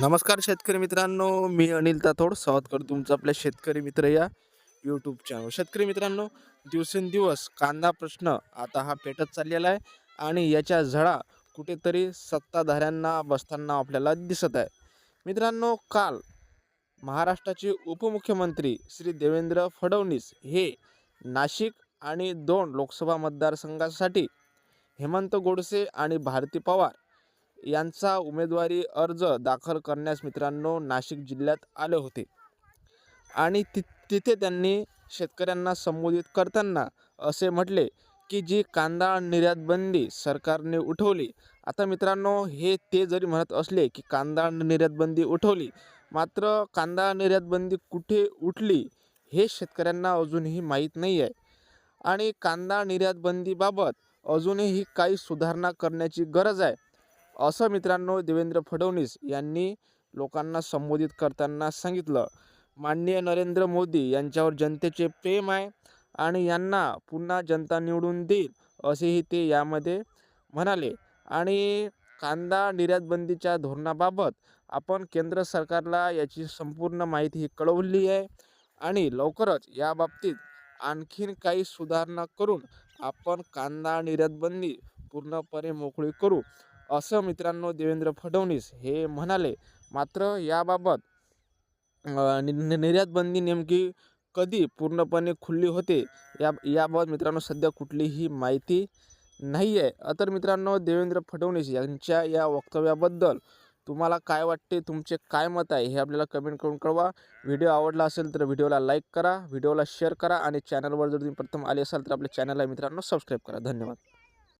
नमस्कार शेतकरी मित्रांनो मी अनिल ताथोड स्वागत करतो तुमचं आपल्या शेतकरी मित्र या यूट्यूब चॅनल शेतकरी मित्रांनो दिवसेंदिवस कांदा प्रश्न आता हा पेटत चाललेला आहे आणि याच्या झळा कुठेतरी सत्ताधाऱ्यांना बसताना आपल्याला दिसत आहे. मित्रांनो काल महाराष्ट्राचे उपमुख्यमंत्री श्री देवेंद्र फडणवीस हे नाशिक आणि दोन लोकसभा मतदारसंघासाठी हेमंत गोडसे आणि भारती पवार यांचा उमेदवारी अर्ज दाखल करण्यास मित्रांनो नाशिक जिल्ह्यात आले होते. आणि ति तिथे त्यांनी शेतकऱ्यांना संबोधित करताना असे म्हटले की जी कांदा निर्यात बंदी सरकारने उठवली आता मित्रांनो हे ते जरी म्हणत असले की कांदा निर्यात बंदी उठवली मात्र कांदा निर्यात बंदी कुठे उठली हे शेतकऱ्यांना अजूनही माहीत नाही आहे आणि कांदा निर्यात बंदीबाबत अजूनही काही सुधारणा करण्याची गरज आहे. असं मित्रांनो देवेंद्र फडणवीस यांनी लोकांना संबोधित करताना सांगितलं. माननीय नरेंद्र मोदी यांच्यावर जनतेचे प्रेम आहे आणि यांना पुन्हा जनता निवडून देईल असेही ते यामध्ये म्हणाले. आणि कांदा निर्यातबंदीच्या धोरणाबाबत आपण केंद्र सरकारला याची संपूर्ण माहिती ही कळवली आहे आणि लवकरच याबाबतीत आणखीन काही सुधारणा करून आपण कांदा निर्यातबंदी पूर्णपणे मोकळी करू. असं मित्रांनो देवेंद्र फडणवीस हे म्हणाले. मात्र याबाबत नि- निर्यात बंदी नेमकी कधी पूर्णपणे खुल्ली होते या याबाबत मित्रांनो सध्या कुठलीही माहिती नाही आहे तर मित्रांनो देवेंद्र फडणवीस यांच्या या वक्तव्याबद्दल तुम्हाला काय वाटते? तुमचे काय मत आहे? हे आपल्याला कमेंट करून कळवा. व्हिडिओ आवडला असेल तर व्हिडिओला लाईक करा व्हिडिओला शेअर करा आणि चॅनलवर जर तुम्ही प्रथम आले असाल तर आपल्या चॅनलला मित्रांनो सबस्क्राईब करा. धन्यवाद.